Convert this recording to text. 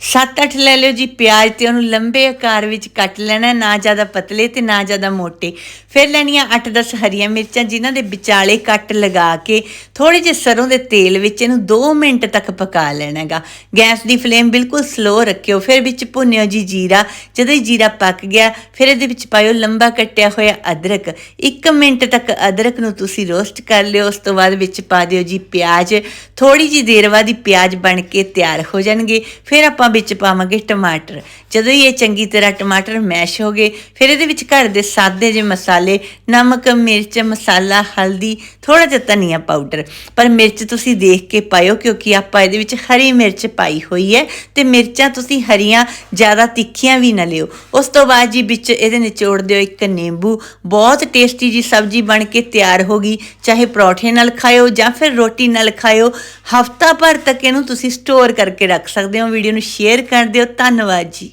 7-8 ਲੈ ਲਿਓ ਜੀ, ਪਿਆਜ਼ ਤੇ ਉਹਨੂੰ ਲੰਬੇ ਆਕਾਰ ਵਿੱਚ ਕੱਟ ਲੈਣਾ, ਨਾ ਜ਼ਿਆਦਾ ਪਤਲੇ ਤੇ ਨਾ ਜ਼ਿਆਦਾ ਮੋਟੇ। ਫਿਰ ਲੈਣੀਆਂ 8-10 ਹਰੀਆਂ ਮਿਰਚਾਂ, ਜਿਨ੍ਹਾਂ ਦੇ ਵਿਚਾਲੇ ਕੱਟ ਲਗਾ ਕੇ ਥੋੜੇ ਜਿਹੇ ਸਰੋਂ ਦੇ ਤੇਲ ਵਿੱਚ ਇਹਨੂੰ 2 ਮਿੰਟ ਤੱਕ ਪਕਾ ਲੈਣਾਗਾ। ਗੈਸ ਦੀ ਫਲੇਮ ਬਿਲਕੁਲ ਸਲੋ ਰੱਖਿਓ, ਫਿਰ ਵਿੱਚ ਭੁੰਨਿਓ ਜੀ ਜੀਰਾ। ਜਦੋਂ ਜੀਰਾ ਪੱਕ ਗਿਆ, ਫਿਰ ਇਹਦੇ ਵਿੱਚ ਪਾਇਓ ਲੰਬਾ ਕੱਟਿਆ ਹੋਇਆ ਅਦਰਕ। 1 ਮਿੰਟ ਤੱਕ ਅਦਰਕ ਨੂੰ ਤੁਸੀਂ ਰੋਸਟ ਕਰ ਲਿਓ, ਉਸ ਤੋਂ ਬਾਅਦ ਵਿੱਚ ਪਾ ਦਿਓ ਜੀ ਪਿਆਜ਼। ਥੋੜੀ ਜੀ ਦੇਰ ਬਾਅਦ ਹੀ ਪਿਆਜ਼ ਬਣ ਕੇ ਤਿਆਰ ਹੋ ਜਾਣਗੇ। ਫਿਰ ਆਪਾਂ ਵਿੱਚ ਪਾਵਾਂਗੇ ਟਮਾਟਰ। ਜਦੋਂ ਹੀ ਇਹ ਚੰਗੀ ਤਰ੍ਹਾਂ ਟਮਾਟਰ ਮੈਸ਼ ਹੋ ਗਏ, ਫਿਰ ਇਹਦੇ ਵਿੱਚ ਘਰ ਦੇ ਸਾਦੇ ਜਿਹੇ ਮਸਾਲੇ, ਨਮਕ, ਮਿਰਚ, ਮਸਾਲਾ, ਹਲਦੀ ਥੋੜਾ ਜਿਹਾ ਧਨੀਆ ਪਾਊਡਰ। ਪਰ ਮਿਰਚ ਤੁਸੀਂ ਦੇਖ ਕੇ ਪਾਇਓ, ਕਿਉਂਕਿ ਆਪਾਂ ਇਹਦੇ ਵਿੱਚ ਹਰੀ ਮਿਰਚ ਪਾਈ ਹੋਈ ਹੈ ਤੇ ਮਿਰਚਾਂ ਤੁਸੀਂ ਹਰੀਆਂ, ਜ਼ਿਆਦਾ ਤਿੱਖੀਆਂ ਵੀ ਨਾ ਲਿਓ। ਉਸ ਤੋਂ ਬਾਅਦ ਜੀ ਵਿੱਚ ਇਹਦੇ ਨਿਚੋੜ ਦਿਓ ਇੱਕ ਨਿੰਬੂ। ਬਹੁਤ ਟੇਸਟੀ ਜੀ ਸਬਜ਼ੀ ਬਣ ਕੇ ਤਿਆਰ ਹੋ ਗਈ। ਚਾਹੇ ਪਰੌਠੇ ਨਾਲ ਖਾਓ ਜਾਂ ਫਿਰ ਰੋਟੀ ਨਾਲ ਖਾਇਓ, ਹਫਤਾ ਭਰ ਤੱਕ ਇਹਨੂੰ ਤੁਸੀਂ ਸਟੋਰ ਕਰਕੇ ਰੱਖ ਸਕਦੇ ਹੋ। ਵੀਡੀਓ ਨੂੰ ਸ਼ੇਅਰ ਕਰ ਦਿਓ। ਧੰਨਵਾਦ ਜੀ।